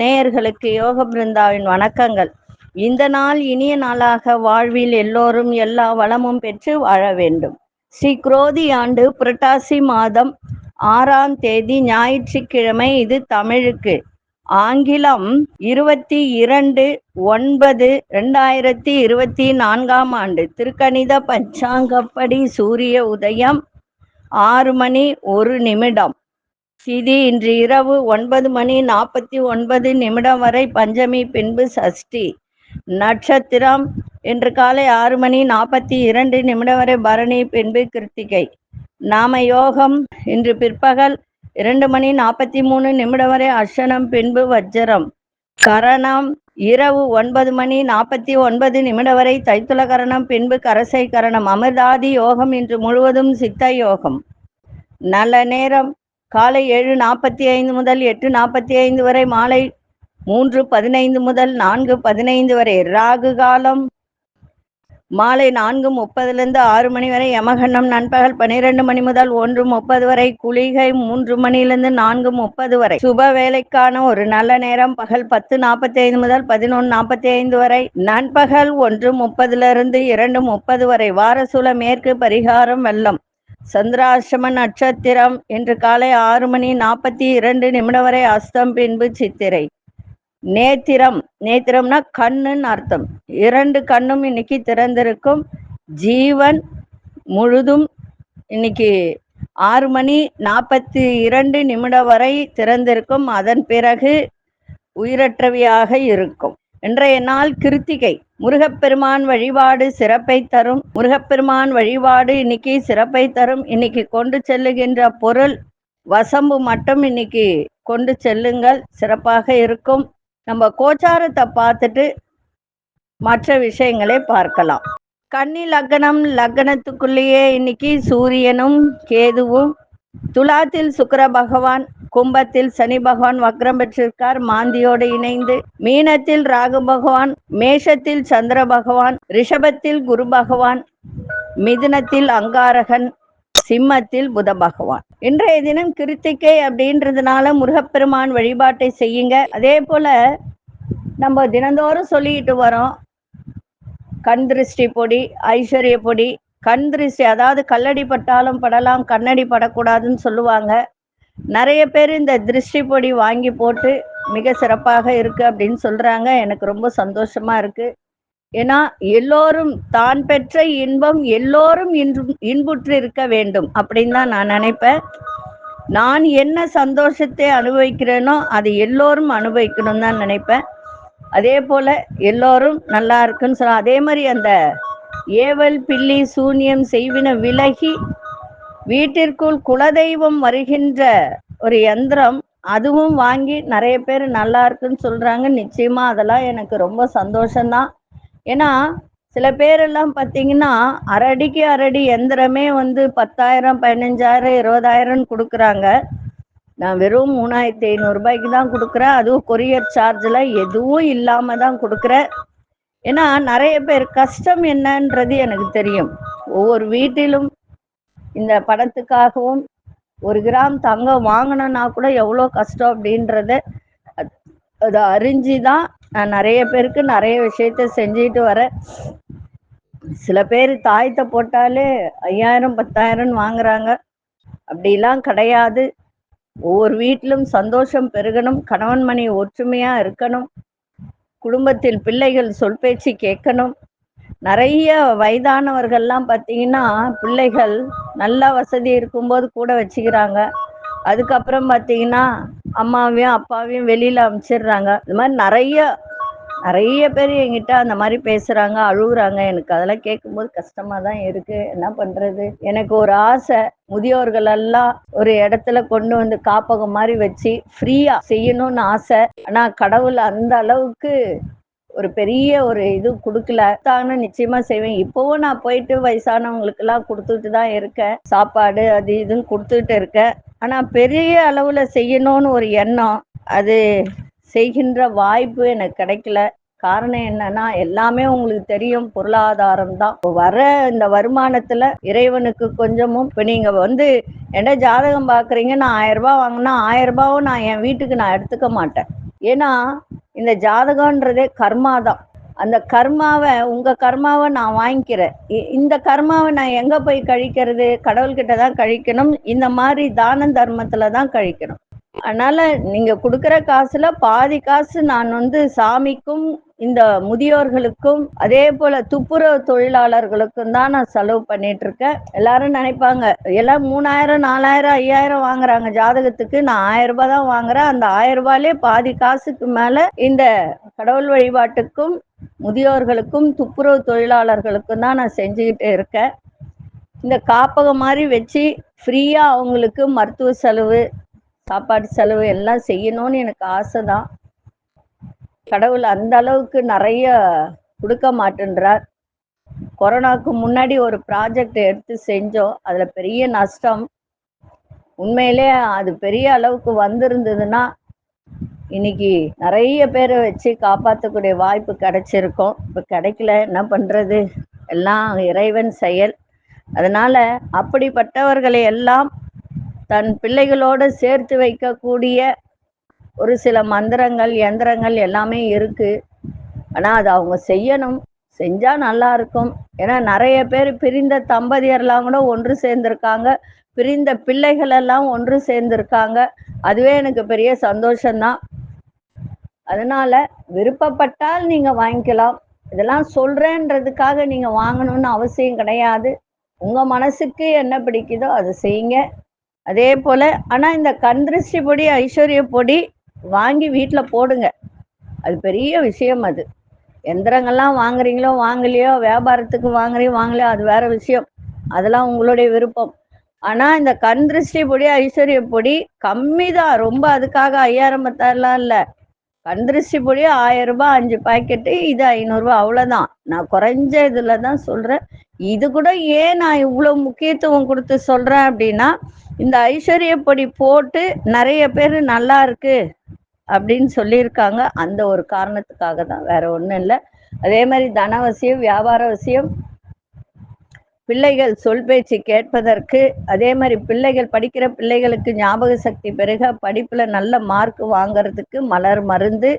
நேயர்களுக்கு யோக பிருந்தாவின் வணக்கங்கள். இந்த நாள் இனிய நாளாக வாழ்வில் எல்லோரும் எல்லா வளமும் பெற்று வாழ வேண்டும். ஸ்ரீ குரோதி ஆண்டு புரட்டாசி மாதம் ஆறாம் தேதி ஞாயிற்றுக்கிழமை இது தமிழுக்கு. ஆங்கிலம் இருபத்தி இரண்டு ஒன்பது ரெண்டாயிரத்தி இருபத்தி நான்காம் ஆண்டு. திருக்கணித பஞ்சாங்கப்படி சூரிய உதயம் ஆறு மணி ஒரு நிமிடம். திதி இன்று இரவு ஒன்பது மணி நாற்பத்தி ஒன்பது நிமிடம் வரை பஞ்சமி பின்பு சஷ்டி. நட்சத்திரம் இன்று காலை ஆறு மணி நாற்பத்தி இரண்டு நிமிடம் வரை பரணி பின்பு கிருத்திகை. நாம யோகம் இன்று பிற்பகல் இரண்டு மணி நாற்பத்தி மூணு நிமிடம் வரை அர்ஷனம் பின்பு வஜ்ரம். கரணம் இரவு ஒன்பது மணி நாற்பத்தி ஒன்பது நிமிடம் வரை தைத்துல கரணம் பின்பு கரசை கரணம் அமிர்தாதி யோகம் இன்று முழுவதும் சித்த யோகம். நல்ல நேரம் காலை ஏழு நாற்பத்தி ஐந்து முதல் எட்டு நாற்பத்தி ஐந்து வரை மாலை மூன்று பதினைந்து முதல் நான்கு பதினைந்து வரை ராகு காலம் மாலை நான்கு முப்பதுலேருந்து ஆறு மணி வரை யமகண்டம் நண்பகல் பனிரெண்டு மணி முதல் ஒன்று முப்பது வரை குளிகை மூன்று மணியிலிருந்து நான்கு முப்பது வரை சுப வேலைக்கான ஒரு நல்ல நேரம் பகல் பத்து நாற்பத்தி ஐந்து முதல் பதினொன்று நாற்பத்தி ஐந்து வரை நண்பகல் ஒன்று முப்பதுலேருந்து இரண்டு முப்பது வரை வாரசூல மேற்கு பரிகாரம் வெள்ளம் சந்திராசிரம நட்சத்திரம் இன்று காலை ஆறு மணி நாற்பத்தி இரண்டு நிமிடம் வரை அஸ்தம் பின்பு சித்திரை. நேத்திரம். நேத்திரம்னா கண்ணுன்னு அர்த்தம். இரண்டு கண்ணும் இன்னைக்கு திறந்திருக்கும். ஜீவன் முழுதும் இன்னைக்கு ஆறு மணி நாற்பத்தி இரண்டு நிமிடம் வரை திறந்திருக்கும். அதன் பிறகு உயிரற்றவையாக இருக்கும். இன்றைய நாள் கிருத்திகை. முருகப்பெருமான் வழிபாடு சிறப்பை தரும். முருகப்பெருமான் வழிபாடு இன்னைக்கு சிறப்பை தரும். இன்னைக்கு கொண்டு செல்லுகின்ற பொருள் வசம்பு மட்டும் இன்னைக்கு கொண்டு செல்லுங்கள். சிறப்பாக இருக்கும். நம்ம கோச்சாரத்தை பார்த்துட்டு மற்ற விஷயங்களை பார்க்கலாம். கன்னி லக்னம் லக்னத்துக்குள்ளேயே இன்னைக்கு சூரியனும் கேதுவும் துலாத்தில் சுக்கர பகவான் கும்பத்தில் சனி பகவான் வக்ரம் பெற்றிருக்கார் மாந்தியோடு இணைந்து மீனத்தில் ராகு பகவான் மேஷத்தில் சந்திர பகவான் ரிஷபத்தில் குரு பகவான் மிதுனத்தில் அங்காரகன் சிம்மத்தில் புத பகவான். இன்றைய தினம் கிருத்திகை அப்படின்றதுனால முருகப்பெருமான் வழிபாட்டை செய்யுங்க. அதே போல நம்ம தினந்தோறும் சொல்லிட்டு வரோம். கண் திருஷ்டி பொடி ஐஸ்வர்ய பொடி கண் திருஷ்டி அதாவது கல்லடி பட்டாலும் படலாம் கண்ணடி படக்கூடாதுன்னு சொல்லுவாங்க. நிறைய பேர் இந்த திருஷ்டி பொடி வாங்கி போட்டு மிக சிறப்பாக இருக்கு அப்படின்னு சொல்றாங்க. எனக்கு ரொம்ப சந்தோஷமா இருக்கு. ஏன்னா எல்லோரும் தான் பெற்ற இன்பம் எல்லோரும் இன்று இன்புற்று இருக்க வேண்டும் அப்படின்னு தான் நான் நினைப்பேன். நான் என்ன சந்தோஷத்தை அனுபவிக்கிறேனோ அது எல்லோரும் அனுபவிக்கணும்னு தான் நினைப்பேன். அதே போல எல்லோரும் நல்லா இருக்குன்னு சொல்ல அதே மாதிரி அந்த ஏவல் பில்லி சூனியம் செய்வின விலகி வீட்டிற்குள் குலதெய்வம் வருகின்ற ஒரு யந்திரம் அதுவும் வாங்கி நிறைய பேர் நல்லா இருக்குன்னு சொல்றாங்க. நிச்சயமா அதெல்லாம் எனக்கு ரொம்ப சந்தோஷம்தான். ஏன்னா சில பேரெல்லாம் பார்த்தீங்கன்னா அரடிக்கு அரடி எந்திரமே வந்து பத்தாயிரம் பதினஞ்சாயிரம் இருபதாயிரம் கொடுக்குறாங்க. நான் வெறும் மூணாயிரத்தி ஐநூறுரூபாய்க்கு தான் கொடுக்குறேன். அதுவும் கொரியர் சார்ஜில் எதுவும் இல்லாமல் தான் கொடுக்குறேன். ஏன்னா நிறைய பேர் கஷ்டம் என்னன்றது எனக்கு தெரியும். ஒவ்வொரு வீட்டிலும் இந்த பணத்துக்காகவும் ஒரு கிராம் தங்கம் வாங்கினோன்னா கூட எவ்வளோ கஷ்டம் அப்படின்றத அது- அதை அறிஞ்சு தான் நிறைய பேருக்கு நிறைய விஷயத்த செஞ்சுட்டு வரேன். சில பேர் தாயத்தை போட்டாலே ஐயாயிரம் பத்தாயிரம் வாங்குறாங்க. அப்படிலாம் கிடையாது. ஒவ்வொரு வீட்டிலும் சந்தோஷம் பெருகணும். கணவன் மணி ஒற்றுமையா இருக்கணும். குடும்பத்தில் பிள்ளைகள் சொல் பேச்சு கேட்கணும். நிறைய வயதானவர்கள்லாம் பார்த்தீங்கன்னா பிள்ளைகள் நல்ல வசதி இருக்கும்போது கூட வச்சுக்கிறாங்க. அதுக்கப்புறம் பார்த்தீங்கன்னா அம்மாவையும் அப்பாவையும் வெளியில அமிச்சிடுறாங்க. இது மாதிரி நிறைய நிறைய பேர் என்கிட்ட அந்த மாதிரி பேசுறாங்க அழுகுறாங்க. எனக்கு அதெல்லாம் கேட்கும்போது கஷ்டமா தான் இருக்கு. என்ன பண்றது? எனக்கு ஒரு ஆசை முதியோர்கள் எல்லாம் ஒரு இடத்துல கொண்டு வந்து காப்பகம் மாதிரி வச்சு ஃப்ரீயா செய்யணும்னு ஆசை. ஆனா கடவுள் அந்த அளவுக்கு ஒரு பெரிய ஒரு இது கொடுக்கல. தானே நிச்சயமா செய்வேன். இப்போவும் நான் போயிட்டு வயசானவங்களுக்கு எல்லாம் கொடுத்துட்டு தான் இருக்கேன். சாப்பாடு அது இதுன்னு கொடுத்துட்டு இருக்கேன். ஆனா பெரிய அளவுல செய்யணும்னு ஒரு எண்ணம் அது செய்கின்ற வாய்ப்பு எனக்கு கிடைக்கல. காரணம் என்னன்னா எல்லாமே உங்களுக்கு தெரியும். பொருளாதாரம் தான். வர இந்த வருமானத்துல இறைவனுக்கு கொஞ்சமும் இப்போ நீங்க வந்து என்ன ஜாதகம் பாக்குறீங்க நான் ஆயிரம் ரூபாய் வாங்கினா ஆயிரம் ரூபாவும் நான் என் வீட்டுக்கு நான் எடுத்துக்க மாட்டேன். ஏன்னா இந்த ஜாதகம்ன்றதே கர்மா தான் அந்த கர்மாவை உங்க கர்மாவை நான் வாங்கிக்கிறேன். இ- இந்த கர்மாவை நான் எங்க போய் கழிக்கிறது? கடவுள்கிட்ட தான் கழிக்கணும். இந்த மாதிரி தான தர்மத்துல தான் கழிக்கணும். அதனால நீங்க கொடுக்குற காசுல பாதி காசு நான் வந்து சாமிக்கும் இந்த முதியோர்களுக்கும் அதே போல துப்புரவு தொழிலாளர்களுக்கும் தான் நான் செலவு பண்ணிட்டு இருக்கேன். எல்லாரும் நினைப்பாங்க எல்லாம் மூணாயிரம் நாலாயிரம் ஐயாயிரம் வாங்குறாங்க. ஜாதகத்துக்கு நான் ஆயிரம் ரூபாய் தான் வாங்குறேன். அந்த ஆயிரம் ரூபாயிலே பாதி காசுக்கு மேல இந்த கடவுள் வழிபாட்டுக்கும் முதியோர்களுக்கும் துப்புரவு தொழிலாளர்களுக்கும் தான் நான் செஞ்சுக்கிட்டு இருக்கேன். இந்த காப்பகம் மாதிரி வச்சு ஃப்ரீயா அவங்களுக்கு மருத்துவ செலவு சாப்பாடு செலவு எல்லாம் செய்யணும்னு எனக்கு ஆசை தான் கடவுள் அந்த அளவுக்கு நிறைய கொடுக்க மாட்டேன்றார். கொரோனாக்கு முன்னாடி ஒரு ப்ராஜெக்ட் எடுத்து செஞ்சோம். அதில் பெரிய நஷ்டம். உண்மையிலே அது பெரிய அளவுக்கு வந்திருந்ததுன்னா இன்னைக்கு நிறைய பேரை வச்சு காப்பாற்றக்கூடிய வாய்ப்பு கிடைச்சிருக்கோம். இப்போ கிடைக்கல என்ன பண்ணுறது எல்லாம் இறைவன் செயல். அதனால் அப்படிப்பட்டவர்களை எல்லாம் தன் பிள்ளைகளோடு சேர்த்து வைக்கக்கூடிய ஒரு சில மந்திரங்கள் எந்திரங்கள் எல்லாமே இருக்கு. ஆனால் அது அவங்க செய்யணும். செஞ்சா நல்லா இருக்கும். ஏன்னா நிறைய பேர் பிரிந்த தம்பதியர்லாம் கூட ஒன்று சேர்ந்திருக்காங்க. பிரிந்த பிள்ளைகள் எல்லாம் ஒன்று சேர்ந்திருக்காங்க. அதுவே எனக்கு பெரிய சந்தோஷம்தான். அதனால விருப்பப்பட்டால் நீங்க வாங்கிக்கலாம். இதெல்லாம் சொல்றேன்றதுக்காக நீங்க வாங்கணும்னு அவசியம் கிடையாது. உங்க மனசுக்கு என்ன பிடிக்குதோ அதை செய்யுங்க. அதே போல ஆனா இந்த கந்திருஷ்டி பொடி ஐஸ்வர்ய பொடி வாங்கி வீட்டில் போடுங்க. அது பெரிய விஷயம் அது. எந்திரங்கள்லாம் வாங்குறீங்களோ வாங்கலையோ வியாபாரத்துக்கு வாங்குறீங்க வாங்கலையோ அது வேற விஷயம். அதெல்லாம் உங்களுடைய விருப்பம். ஆனா இந்த கண் திருஷ்டி பொடி ஐஸ்வர்ய பொடி கம்மி தான் ரொம்ப அதுக்காக ஐயாயிரம் பத்தாயிரம்லாம் இல்ல. கண் திருஷ்டி பொடி ஆயிரம் ரூபாய் அஞ்சு பாக்கெட்டு இது ஐநூறுரூவா அவ்வளவுதான். நான் குறைஞ்ச இதுல தான் சொல்றேன். இது கூட ஏன் நான் இவ்வளவு முக்கியத்துவம் கொடுத்து சொல்றேன் அப்படின்னா இந்த ஐஸ்வர்யப்படி போட்டு நிறைய பேர் நல்லா இருக்கு அப்படின்னு சொல்லியிருக்காங்க. அந்த ஒரு காரணத்துக்காக தான். வேற ஒண்ணும் இல்லை. அதே மாதிரி தனவசியம் வியாபார வசியம் பிள்ளைகள் சொல் பேச்சு கேட்பதற்கு அதே மாதிரி பிள்ளைகள் படிக்கிற பிள்ளைகளுக்கு ஞாபக சக்தி பெருக படிப்புல நல்ல மார்க் வாங்குறதுக்கு மலர் மருந்து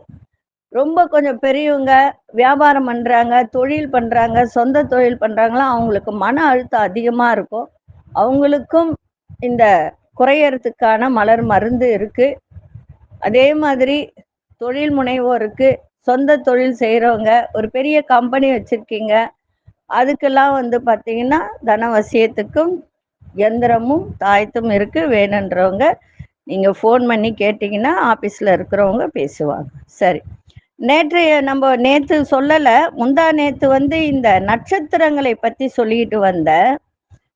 ரொம்ப கொஞ்சம் பெரியவங்க வியாபாரம் பண்றாங்க தொழில் பண்றாங்க சொந்த தொழில் பண்றாங்களா அவங்களுக்கு மன அழுத்தம் அதிகமா இருக்கும். அவங்களுக்கும் இந்த குறையறதுக்கான மலர் மருந்து இருக்கு. அதே மாதிரி தொழில் முனைவோருக்கு சொந்த தொழில் செய்கிறவங்க ஒரு பெரிய கம்பெனி வச்சுருக்கீங்க. அதுக்கெல்லாம் வந்து பார்த்தீங்கன்னா தனவசியத்துக்கும் எந்திரமும் தாயத்தும் இருக்கு. வேணுன்றவங்க நீங்கள் ஃபோன் பண்ணி கேட்டிங்கன்னா ஆஃபீஸில் இருக்கிறவங்க பேசுவாங்க. சரி. நேற்று நம்ம நேற்று சொல்லலை முந்தா நேற்று வந்து இந்த நட்சத்திரங்களை பற்றி சொல்லிட்டு வந்த.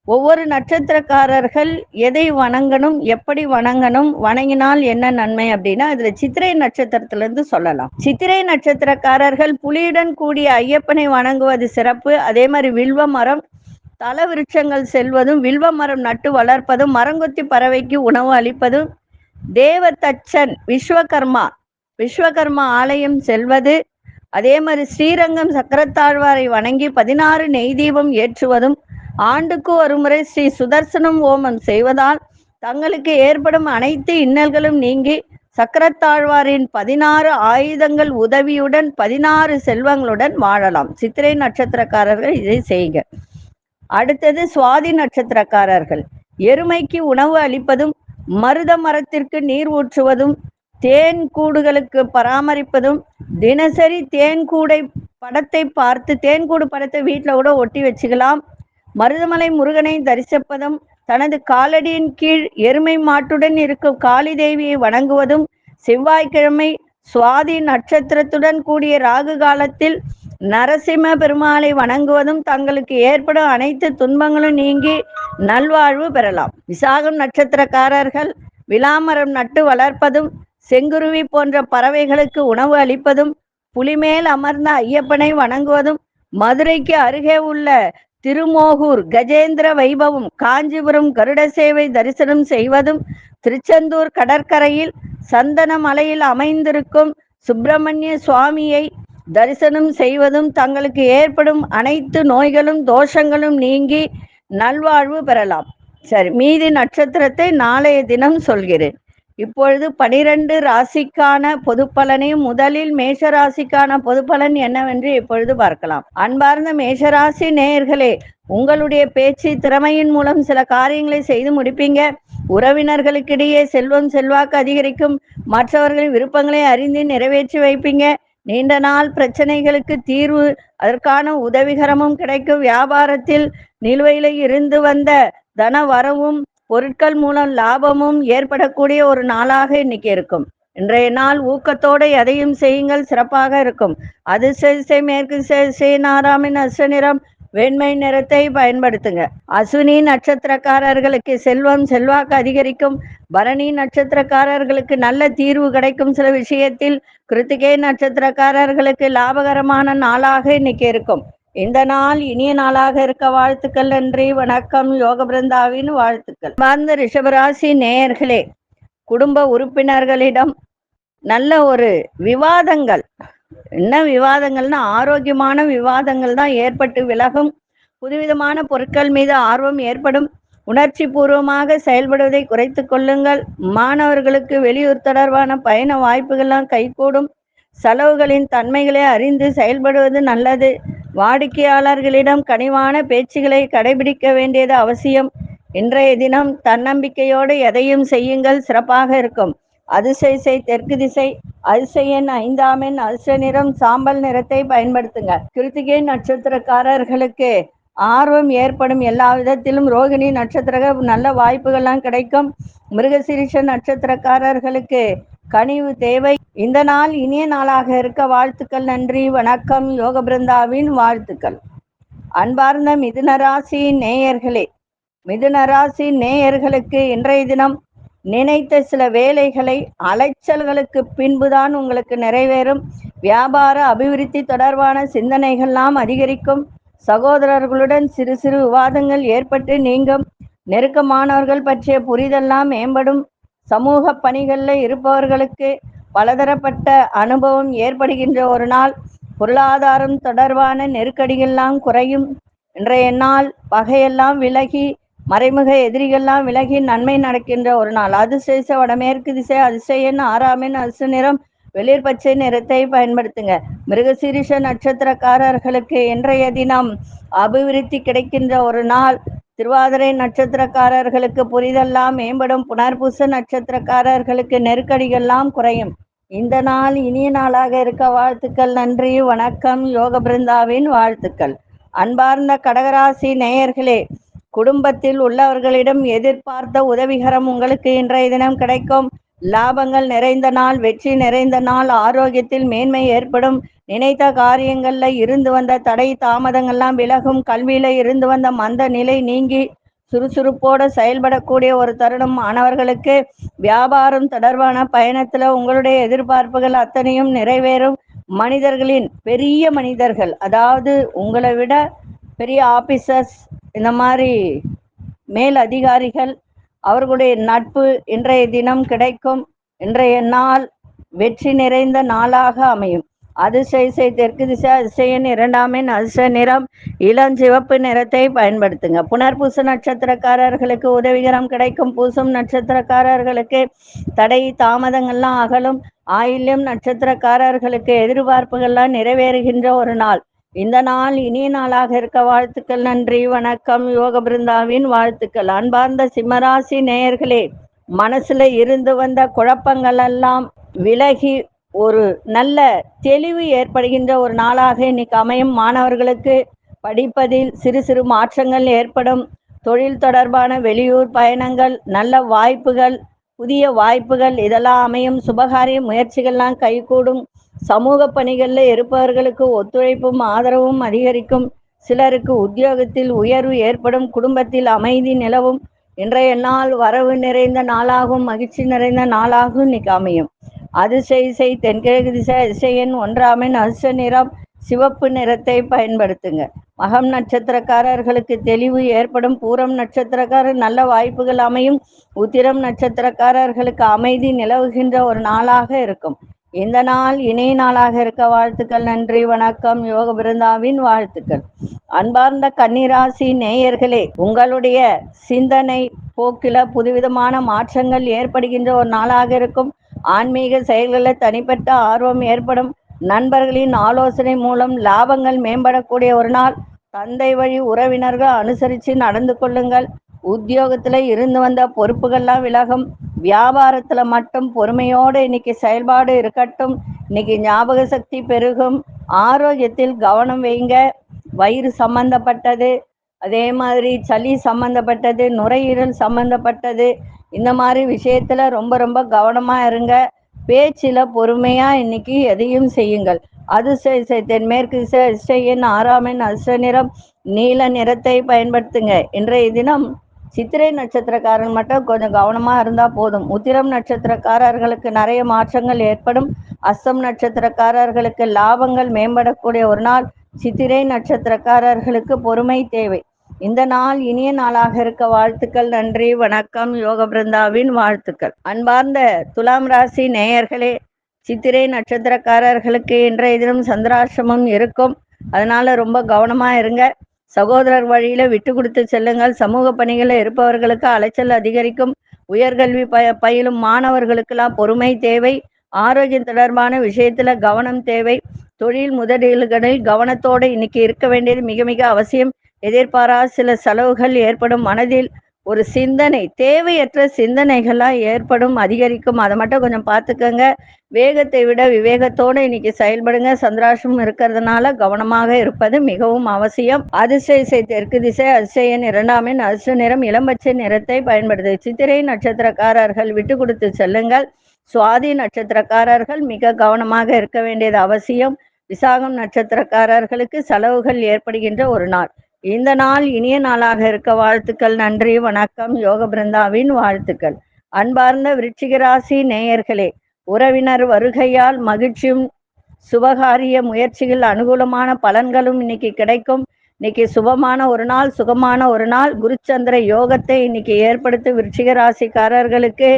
ஒவ்வொரு நட்சத்திரக்காரர்கள் எதை வணங்கணும் எப்படி வணங்கணும் வணங்கினால் என்ன நன்மை அப்படின்னா அதுல சித்திரை நட்சத்திரத்துல இருந்து சொல்லலாம். சித்திரை நட்சத்திரக்காரர்கள் புலியுடன் கூடிய ஐயப்பனை வணங்குவது சிறப்பு. அதே மாதிரி வில்வ மரம் தல விருட்சங்கள் செல்வதும் வில்வ மரம் நட்டு வளர்ப்பதும் மரங்கொத்தி பறவைக்கு உணவு அளிப்பதும் தேவதச்சன் விஸ்வகர்மா விஸ்வகர்மா ஆலயம் செல்வது. அதே மாதிரி ஸ்ரீரங்கம் சக்கரத்தாழ்வாரை வணங்கி பதினாறு நெய் தீபம் ஏற்றுவதும் ஆண்டுக்கு ஒருமுறை ஸ்ரீ சுதர்சனம் ஹோமம் செய்வதால் தங்களுக்கு ஏற்படும் அனைத்து இன்னல்களும் நீங்கி சக்கரத்தாழ்வாரின் பதினாறு ஆயுதங்கள் உதவியுடன் பதினாறு செல்வங்களுடன் வாழலாம். சித்திரை நட்சத்திரக்காரர்கள் இதை செய்க. அடுத்தது சுவாதி நட்சத்திரக்காரர்கள். எருமைக்கு உணவு அளிப்பதும் மருத மரத்திற்கு நீர் ஊற்றுவதும் தேன் கூடுகளுக்கு பராமரிப்பதும் தினசரி தேன் கூடை படத்தை பார்த்து தேன் கூடு படத்தை வீட்டில் கூட ஒட்டி வச்சுக்கலாம். மருதமலை முருகனை தரிசிப்பதும் தனது காலடியின் கீழ் எருமை மாட்டுடன் இருக்கும் காளி தேவியை வணங்குவதும் செவ்வாய்க்கிழமை சுவாதி நட்சத்திரத்துடன் கூடிய ராகு காலத்தில் நரசிம்ம பெருமாளை வணங்குவதும் தங்களுக்கு ஏற்படும் அனைத்து துன்பங்களும் நீங்கி நல்வாழ்வு பெறலாம். விசாகம் நட்சத்திரக்காரர்கள் விளாமரம் நட்டு வளர்ப்பதும் செங்குருவி போன்ற பறவைகளுக்கு உணவு அளிப்பதும் புலிமேல் அமர்ந்த ஐயப்பனை வணங்குவதும் மதுரைக்கு அருகே உள்ள திருமோகூர் கஜேந்திர வைபவம் காஞ்சிபுரம் கருட சேவை தரிசனம் செய்வதும் திருச்செந்தூர் கடற்கரையில் சந்தன மலையில் அமைந்திருக்கும் சுப்பிரமணிய சுவாமியை தரிசனம் செய்வதும் தங்களுக்கு ஏற்படும் அனைத்து நோய்களும் தோஷங்களும் நீங்கி நல்வாழ்வு பெறலாம். சரி மீதி நட்சத்திரத்தை நாளைய தினம் சொல்கிறேன். இப்பொழுது பனிரெண்டு ராசிக்கான பொது பலனையும் முதலில் மேஷ ராசிக்கான பொது பலன் என்னவென்று இப்பொழுது பார்க்கலாம். அன்பார்ந்த மேஷராசி நேயர்களே உங்களுடைய பேச்சு திறமையின் மூலம் சில காரியங்களை செய்து முடிப்பீங்க. உறவினர்களுக்கிடையே செல்வம் செல்வாக்கு அதிகரிக்கும். மற்றவர்களின் விருப்பங்களை அறிந்து நிறைவேற்றி வைப்பீங்க. நீண்ட நாள் பிரச்சனைகளுக்கு தீர்வு அதற்கான உதவிகரமும் கிடைக்கும். வியாபாரத்தில் நிலுவையில் இருந்து வந்த தன வரவும் பொருட்கள் மூலம் லாபமும் ஏற்படக்கூடிய ஒரு நாளாக இன்னைக்கு இருக்கும். இன்றைய நாள் ஊக்கத்தோடு எதையும் செய்யுங்கள் சிறப்பாக இருக்கும். அது அதிர்ஷ்ட மேற்கு திசை நாராமின் அஷ்ட வெண்மை நிறத்தை பயன்படுத்துங்க. அஸ்வினி நட்சத்திரக்காரர்களுக்கு செல்வம் செல்வாக்கு அதிகரிக்கும். பரணி நட்சத்திரக்காரர்களுக்கு நல்ல தீர்வு கிடைக்கும். சில விஷயத்தில் கிருத்திகை நட்சத்திரக்காரர்களுக்கு லாபகரமான நாளாக இன்னைக்கு இருக்கும். இந்த நாள் இனிய நாளாக இருக்க வாழ்த்துக்கள் நன்றி. வணக்கம். யோக பிருந்தாவின் வாழ்த்துக்கள். வாழ்ந்த ரிஷபராசி நேயர்களே குடும்ப உறுப்பினர்களிடம் நல்ல ஒரு விவாதங்கள். என்ன விவாதங்கள்னா ஆரோக்கியமான விவாதங்கள் தான் ஏற்பட்டு விலகும். புதுவிதமான பொருட்கள் மீது ஆர்வம் ஏற்படும். உணர்ச்சி பூர்வமாக செயல்படுவதை குறைத்து கொள்ளுங்கள். மாணவர்களுக்கு வெளியூர் தொடர்பான பயண வாய்ப்புகள்லாம் கைகூடும். செலவுகளின் தன்மைகளை அறிந்து செயல்படுவது நல்லது. வாடிக்கையாளர்களிடம் கனிவான பேச்சுகளை கடைபிடிக்க வேண்டியது அவசியம். இன்றைய தினம் தன்னம்பிக்கையோடு எதையும் செய்யுங்கள் சிறப்பாக இருக்கும். அதிசய தெற்கு திசை அதிசயன் ஐந்தாம் எண் நிறம் சாம்பல் நிறத்தை பயன்படுத்துங்க கிருத்திகை நட்சத்திரக்காரர்களுக்கு ஆர்வம் ஏற்படும் எல்லா விதத்திலும் ரோகிணி நட்சத்திர நல்ல வாய்ப்புகள்லாம் கிடைக்கும். மிருகசிரிஷ நட்சத்திரக்காரர்களுக்கு கனிவு தேவை. இந்த நாள் இனிய நாளாக இருக்க வாழ்த்துக்கள் நன்றி வணக்கம் யோக பிருந்தாவின் வாழ்த்துக்கள். அன்பார்ந்த மிதுனராசி நேயர்களே மிதுனராசி நேயர்களுக்கு இன்றைய தினம் நினைத்த சில வேலைகளை அலைச்சல்களுக்கு பின்புதான் உங்களுக்கு நிறைவேறும். வியாபார அபிவிருத்தி தொடர்பான சிந்தனைகள்லாம் அதிகரிக்கும். சகோதரர்களுடன் சிறு சிறு விவாதங்கள் ஏற்பட்டு நீங்கும். நெருக்கமானவர்கள் பற்றிய புரிதெல்லாம் மேம்படும். சமூக பணிகளில் இருப்பவர்களுக்கு பலதரப்பட்ட அனுபவம் ஏற்படுகின்ற ஒரு நாள் பொருளாதாரம் தொடர்பான நெருக்கடிகள்லாம் குறையும். இன்றைய நாள் பகையெல்லாம் விலகி மறைமுக எதிரிகள்லாம் விலகி நன்மை நடக்கின்ற ஒரு நாள். அதிசேச வடமேற்கு திசை அதிசயன் ஆறாமின் அசு நிறம் வெளிர் பச்சை நிறத்தை பயன்படுத்துங்க. மிருகசீரிஷ நட்சத்திரக்காரர்களுக்கு இன்றைய தினம் அபிவிருத்தி கிடைக்கின்ற ஒரு நாள். திருவாதிரை நட்சத்திரக்காரர்களுக்கு புரிதெல்லாம் மேம்படும் புனர்பூச நட்சத்திரக்காரர்களுக்கு நெருக்கடிகள்லாம் குறையும். இந்த நாள் இனிய நாளாக இருக்க வாழ்த்துக்கள் நன்றி வணக்கம் யோக பிருந்தாவின் வாழ்த்துக்கள். அன்பார்ந்த கடகராசி நேயர்களே குடும்பத்தில் உள்ளவர்களிடம் எதிர்பார்த்த உதவிகரம் உங்களுக்கு இன்றைய தினம் கிடைக்கும். லாபங்கள் நிறைந்த நாள் வெற்றி நிறைந்த நாள் ஆரோக்கியத்தில் மேன்மை ஏற்படும். நினைத்த காரியங்கள்ல இருந்து வந்த தடை தாமதங்கள்லாம் விலகும். கல்வியில இருந்து வந்த மந்த நிலை நீங்கி சுறுசுறுப்போட செயல்படக்கூடிய ஒரு தருணம் மாணவர்களுக்கு. வியாபாரம் தொடர்பான பயணத்துல உங்களுடைய எதிர்பார்ப்புகள் அத்தனையும் நிறைவேறும். மனிதர்களின் பெரிய மனிதர்கள் அதாவது உங்களை விட பெரிய ஆபீசர்ஸ் இந்த மாதிரி மேல் அதிகாரிகள் அவர்களுடைய நட்பு இன்றைய தினம் கிடைக்கும். இன்றைய நாள் வெற்றி நிறைந்த நாளாக அமையும். அதிசய தெற்கு திசை அதிசயன் இரண்டாமின் அதிசய நிறம் இளஞ்சிவப்பு நிறத்தை பயன்படுத்துங்க. புனர்பூச நட்சத்திரக்காரர்களுக்கு உதவிகரம் கிடைக்கும். பூசும் நட்சத்திரக்காரர்களுக்கு தடை தாமதங்கள்லாம் அகலும். ஆயில்யம் நட்சத்திரக்காரர்களுக்கு எதிர்பார்ப்புகள்லாம் நிறைவேறுகின்ற ஒரு நாள். இந்த நாள் இனிய நாளாக இருக்க வாழ்த்துக்கள் நன்றி வணக்கம். யோக பிருந்தாவின் வாழ்த்துக்கள். அன்பார்ந்த சிம்மராசி நேயர்களே மனசுல இருந்து வந்த குழப்பங்கள் எல்லாம் விலகி ஒரு நல்ல தெளிவு ஏற்படுகின்ற ஒரு நாளாக இன்னைக்கு அமையும். மாணவர்களுக்கு படிப்பதில் சிறு சிறு மாற்றங்கள் ஏற்படும். தொழில் தொடர்பான வெளியூர் பயணங்கள் நல்ல வாய்ப்புகள் புதிய வாய்ப்புகள் இதெல்லாம் அமையும். சுபகாரிய முயற்சிகள்லாம் கைகூடும். சமூக பணிகளில் இருப்பவர்களுக்கு ஒத்துழைப்பும் ஆதரவும் அதிகரிக்கும். சிலருக்கு உத்தியோகத்தில் உயர்வு ஏற்படும் குடும்பத்தில் அமைதி நிலவும். இன்றைய நாள் வரவு நிறைந்த நாளாகும் மகிழ்ச்சி நிறைந்த நாளாகும் இன்னைக்கு அமையும் இசை தென்கிழக்கு திசை அதிசயன் ஒன்றாமின் அரிச நிறம் சிவப்பு நிறத்தை பயன்படுத்துங்க. மகம் நட்சத்திரக்காரர்களுக்கு தெளிவு ஏற்படும். பூரம் நட்சத்திரக்காரர் நல்ல வாய்ப்புகள் அமையும். உத்திரம் நட்சத்திரக்காரர்களுக்கு அமைதி நிலவுகின்ற ஒரு நாளாக இருக்கும். இந்த நாள் இணைய நாளாக இருக்க வாழ்த்துக்கள் நன்றி வணக்கம். யோக பிருந்தாவின் வாழ்த்துக்கள். அன்பார்ந்த கன்னிராசி நேயர்களே உங்களுடைய சிந்தனை போக்கில புதுவிதமான மாற்றங்கள் ஏற்படுகின்ற ஒரு நாளாக இருக்கும். ஆன்மீக செயல்களில் தனிப்பட்ட ஆர்வம் ஏற்படும். நண்பர்களின் ஆலோசனை மூலம் லாபங்கள் மேம்படக்கூடிய ஒரு நாள். தந்தை வழி உறவினர்கள் அனுசரித்து நடந்து கொள்ளுங்கள். உத்தியோகத்தில் இருந்து வந்த பொறுப்புகள்லாம் விலகும். வியாபாரத்துல மட்டும் பொறுமையோடு இன்னைக்கு செயல்பாடு இருக்கட்டும் இன்னைக்கு ஞாபக சக்தி பெருகும். ஆரோக்கியத்தில் கவனம் வைங்க. வயிறு சம்பந்தப்பட்டது அதே மாதிரி சளி சம்பந்தப்பட்டது நுரையீரல் சம்பந்தப்பட்டது இந்த மாதிரி விஷயத்துல ரொம்ப ரொம்ப கவனமா இருங்க. பேச்சில் பொறுமையா இன்னைக்கு எதையும் செய்யுங்கள். அது தென்மேற்கு அதிர்ஷ்ட ஆறாமின் அதிர்ஷ்ட நிறம் நீல நிறத்தை பயன்படுத்துங்க. இன்றைய தினம் சித்திரை நட்சத்திரக்காரன் மட்டும் கொஞ்சம் கவனமா இருந்தா போதும். உத்திரம் நட்சத்திரக்காரர்களுக்கு நிறைய மாற்றங்கள் ஏற்படும். அஸ்தம் நட்சத்திரக்காரர்களுக்கு லாபங்கள் மேம்படக்கூடிய ஒரு நாள் சித்திரை நட்சத்திரக்காரர்களுக்கு பொறுமை தேவை. இந்த நாள் இனிய நாளாக இருக்க வாழ்த்துக்கள் நன்றி வணக்கம் யோக பிருந்தாவின் வாழ்த்துக்கள். அன்பார்ந்த துலாம் ராசி நேயர்களே சித்திரை நட்சத்திரக்காரர்களுக்கு இன்றைய தினம் சந்திராசிரமம் இருக்கும். அதனால ரொம்ப கவனமா இருங்க. சகோதரர் வழியில விட்டு கொடுத்து செல்லுங்கள். சமூக பணிகளில் இருப்பவர்களுக்கு அலைச்சல் அதிகரிக்கும். உயர்கல்வி ப பயிலும் மாணவர்களுக்கெல்லாம் பொறுமை தேவை. ஆரோக்கியம் தொடர்பான விஷயத்துல கவனம் தேவை. தொழில் முதலீடுகளில் கவனத்தோடு இன்னைக்கு இருக்க வேண்டியது மிக மிக அவசியம். எதிர்பாரா சில செலவுகள் ஏற்படும் மனதில் ஒரு சிந்தனை தேவையற்ற சிந்தனைகள்லாம் ஏற்படும் அதிகரிக்கும். அதை மட்டும் கொஞ்சம் பார்த்துக்கோங்க. வேகத்தை விட விவேகத்தோடு இன்னைக்கு செயல்படுங்க. சந்திராசம் இருக்கிறதுனால கவனமாக இருப்பது மிகவும் அவசியம். அதிசயசை தெற்கு திசை அதிசயன் இரண்டாமின் அதிர்ஷ்ட நிறம் இளம்பச்சை நிறத்தை பயன்படுது சித்திரை நட்சத்திரக்காரர்கள் விட்டு கொடுத்து செல்லுங்கள். சுவாதி நட்சத்திரக்காரர்கள் மிக கவனமாக இருக்க வேண்டியது அவசியம். விசாகம் நட்சத்திரக்காரர்களுக்கு செலவுகள் ஏற்படுகின்ற ஒரு நாள். இந்த நாள் இனிய நாளாக இருக்க வாழ்த்துக்கள் நன்றி வணக்கம் யோக பிருந்தாவின் வாழ்த்துக்கள். அன்பார்ந்த விருச்சிகராசி நேயர்களே உறவினர் வருகையால் மகிழ்ச்சியும் சுபகாரிய முயற்சிகள் அனுகூலமான பலன்களும் இன்னைக்கு கிடைக்கும். இன்னைக்கு சுபமான ஒரு நாள் சுகமான ஒரு நாள். குருச்சந்திர யோகத்தை இன்னைக்கு ஏற்படுத்தி விருச்சிக ராசிக்காரர்களுக்கு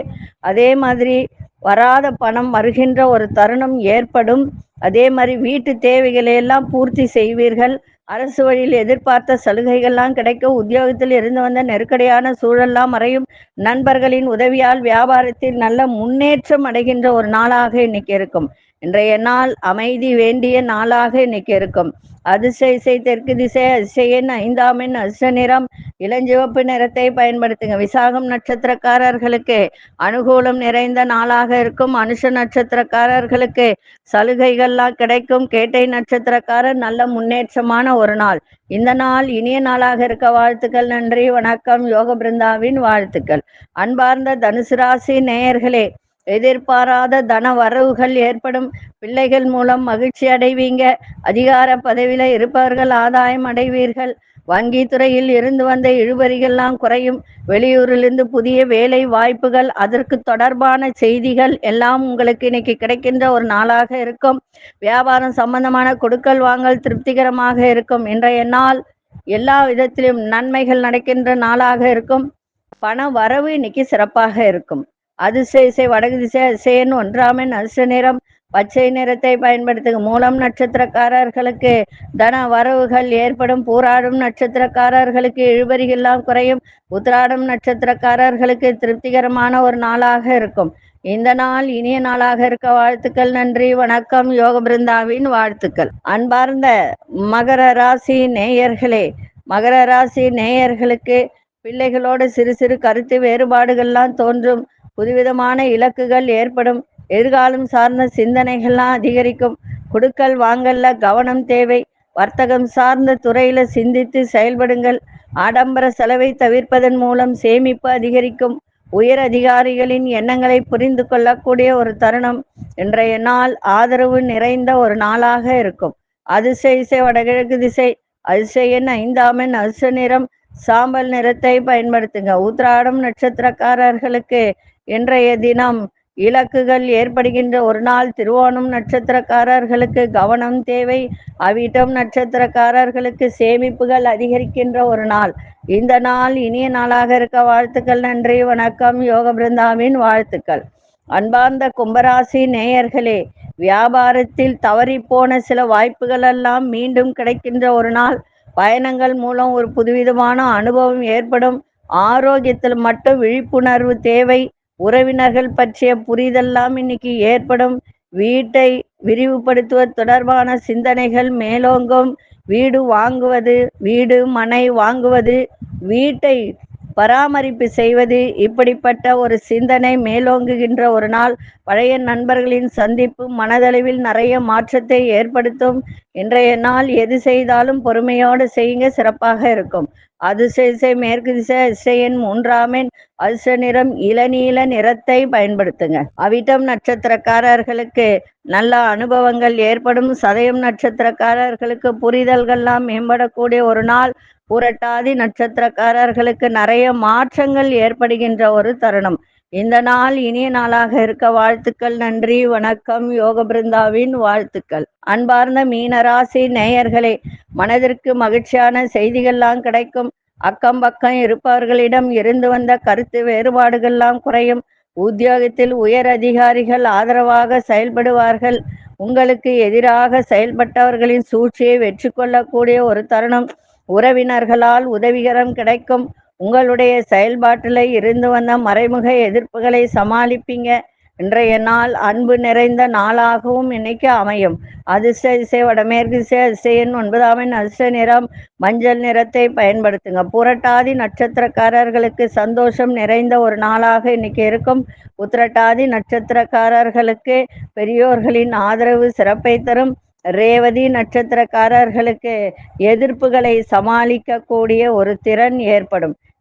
அதே மாதிரி வராத பணம் வருகின்ற ஒரு தருணம் ஏற்படும். அதே மாதிரி வீட்டு தேவைகளை எல்லாம் பூர்த்தி செய்வீர்கள். அரசு வழியில் எதிர்பார்த்த சலுகைகள்லாம் கிடைக்கும் உத்தியோகத்தில் இருந்து வந்த நெருக்கடியான சூழல்லாம் மறையும். நண்பர்களின் உதவியால் வியாபாரத்தில் நல்ல முன்னேற்றம் அடைகின்ற ஒரு நாளாக இன்னைக்கு இருக்கும். இன்றைய நாள் அமைதி வேண்டிய நாளாக இன்னைக்கு இருக்கும். அதிசய தெற்கு திசை அதிசயன் ஐந்தாமின் அதிர்ஷ்ட நிறம். இளஞ்சிவப்பு நிறத்தை பயன்படுத்துங்க. விசாகம் நட்சத்திரக்காரர்களுக்கு அனுகூலம் நிறைந்த நாளாக இருக்கும். அனுஷ நட்சத்திரக்காரர்களுக்கு சலுகைகள்லாம் கிடைக்கும். கேட்டை நட்சத்திரக்காரர் நல்ல முன்னேற்றமான ஒரு நாள். இந்த நாள் இனிய நாளாக இருக்க வாழ்த்துக்கள் நன்றி வணக்கம். யோக பிருந்தாவின் வாழ்த்துக்கள். அன்பார்ந்த தனுசு ராசி நேயர்களே எதிர்பாராத தன வரவுகள் ஏற்படும். பிள்ளைகள் மூலம் மகிழ்ச்சி அடைவீங்க. அதிகார பதவியில இருப்பவர்கள் ஆதாயம் அடைவீர்கள். வங்கி துறையில் இருந்து வந்த இழுபறிகள்லாம் குறையும். வெளியூரிலிருந்து புதிய வேலை வாய்ப்புகள் அதற்கு தொடர்பான செய்திகள் எல்லாம் உங்களுக்கு இன்னைக்கு கிடைக்கின்ற ஒரு நாளாக இருக்கும். வியாபாரம் சம்பந்தமான கொடுக்கல் வாங்கல் திருப்திகரமாக இருக்கும். இன்றைய நாள் எல்லா விதத்திலும் நன்மைகள் நடக்கின்ற நாளாக இருக்கும். பண வரவு இன்னைக்கு சிறப்பாக இருக்கும். அதிசய இசை வடகு திசை அதிசயன் ஒன்றாமின் அதிர்ஷ்ட நிறம் பச்சை நிறத்தை பயன்படுத்துங்க மூலம் நட்சத்திரக்காரர்களுக்கு தன வரவுகள் ஏற்படும். பூராடும் நட்சத்திரக்காரர்களுக்கு இழுபறிகள்லாம் குறையும். உத்திராடம் நட்சத்திரக்காரர்களுக்கு திருப்திகரமான ஒரு நாளாக இருக்கும். இந்த நாள் இனிய நாளாக இருக்க வாழ்த்துக்கள் நன்றி வணக்கம். யோக பிருந்தாவின் வாழ்த்துக்கள். அன்பார்ந்த மகர ராசி நேயர்களே மகர ராசி நேயர்களுக்கு பிள்ளைகளோடு சிறு சிறு கருத்து வேறுபாடுகள்லாம் தோன்றும். புதுவிதமான இலக்குகள் ஏற்படும். எதிர்காலம் சார்ந்த சிந்தனைகள்லாம் அதிகரிக்கும். கொடுக்கல் வாங்கல்ல கவனம் தேவை. வர்த்தகம் சார்ந்த துறையில சிந்தித்து செயல்படுங்கள். ஆடம்பர செலவை தவிர்ப்பதன் மூலம் சேமிப்பு அதிகரிக்கும். உயர் அதிகாரிகளின் எண்ணங்களை புரிந்து கொள்ளக்கூடிய ஒரு தருணம். இன்றைய நாள் ஆதரவு நிறைந்த ஒரு நாளாக இருக்கும். அதிசய இசை வடகிழக்கு திசை. அதிசயன் ஐந்தாமன் அதிச நிறம். சாம்பல் நிறத்தை பயன்படுத்துங்க. உத்ராடம் நட்சத்திரக்காரர்களுக்கு இன்றைய தினம் இலக்குகள் ஏற்படுகின்ற ஒரு நாள் திருவோணம் நட்சத்திரக்காரர்களுக்கு கவனம் தேவை. அவிட்டம் நட்சத்திரக்காரர்களுக்கு சேமிப்புகள் அதிகரிக்கின்ற ஒரு நாள். இந்த நாள் இனிய நாளாக இருக்க வாழ்த்துக்கள் நன்றி வணக்கம். யோக பிருந்தாவின் வாழ்த்துக்கள். அன்பார்ந்த கும்பராசி நேயர்களே வியாபாரத்தில் தவறிப்போன சில வாய்ப்புகள் எல்லாம் மீண்டும் கிடைக்கின்ற ஒரு நாள். பயணங்கள் மூலம் ஒரு புதுவிதமான அனுபவம் ஏற்படும். ஆரோக்கியத்தில் மட்டும் விழிப்புணர்வு தேவை. உறவினர்கள் பற்றிய புரிதெல்லாம் இன்னைக்கு ஏற்படும். வீட்டை விரிவுபடுத்துவது தொடர்பான சிந்தனைகள் மேலோங்கும். வீடு வாங்குவது வீடு மனை வாங்குவது வீட்டை பராமரிப்பு செய்வது இப்படிப்பட்ட ஒரு சிந்தனை மேலோங்குகின்ற ஒரு நாள். பழைய நண்பர்களின் சந்திப்பு மனதளவில் நிறைய மாற்றத்தை ஏற்படுத்தும். இன்றைய நாள் எது செய்தாலும் பொறுமையோடு செய்யுங்க சிறப்பாக இருக்கும். அதிர்ஷ்ட திசை மேற்கு திசை இசையின் மூன்றாமின் அதிர்ஷ்ட நிறம் இளநீல நிறத்தை பயன்படுத்துங்க. அவிட்டம் நட்சத்திரக்காரர்களுக்கு நல்ல அனுபவங்கள் ஏற்படும். சதயம் நட்சத்திரக்காரர்களுக்கு புரிதல்கள்லாம் மேம்படக்கூடிய ஒரு நாள். புரட்டாதி நட்சத்திரக்காரர்களுக்கு நிறைய மாற்றங்கள் ஏற்படுகின்ற ஒரு தருணம். இந்த நாள் இனிய நாளாக இருக்க வாழ்த்துக்கள் நன்றி வணக்கம் யோக பிருந்தாவின் வாழ்த்துக்கள். அன்பார்ந்த மீனராசி நேயர்களே மனதிற்கு மகிழ்ச்சியான செய்திகள்லாம் கிடைக்கும். அக்கம் பக்கம் இருப்பவர்களிடம் இருந்து வந்த கருத்து வேறுபாடுகள்லாம் குறையும். உத்தியோகத்தில் உயர் அதிகாரிகள் ஆதரவாக செயல்படுவார்கள். உங்களுக்கு எதிராக செயல்பட்டவர்களின் சூழ்ச்சியை வெற்றி கொள்ளக்கூடிய ஒரு தருணம். உறவினர்களால் உதவிகரம் கிடைக்கும். உங்களுடைய செயல்பாட்டில் இருந்து வந்த மறைமுக எதிர்ப்புகளை சமாளிப்பீங்க. இன்றைய நாள் அன்பு நிறைந்த நாளாகவும் இன்னைக்கு அமையும். அதிர்ஷ்ட இசை வடமேற்கு இசை அதிசயன் ஒன்பதாமின் அதிர்ஷ்ட நிறம் மஞ்சள் நிறத்தை பயன்படுத்துங்க. புரட்டாதி நட்சத்திரக்காரர்களுக்கு சந்தோஷம் நிறைந்த ஒரு நாளாக இன்னைக்கு இருக்கும். உத்திரட்டாதி நட்சத்திரக்காரர்களுக்கு பெரியோர்களின் ஆதரவு சிறப்பை தரும். ரேவதி நட்சத்திரக்காரர்களுக்கு எதிர்ப்புகளை சமாளிக்கக்கூடிய ஒரு திறன் ஏற்படும்.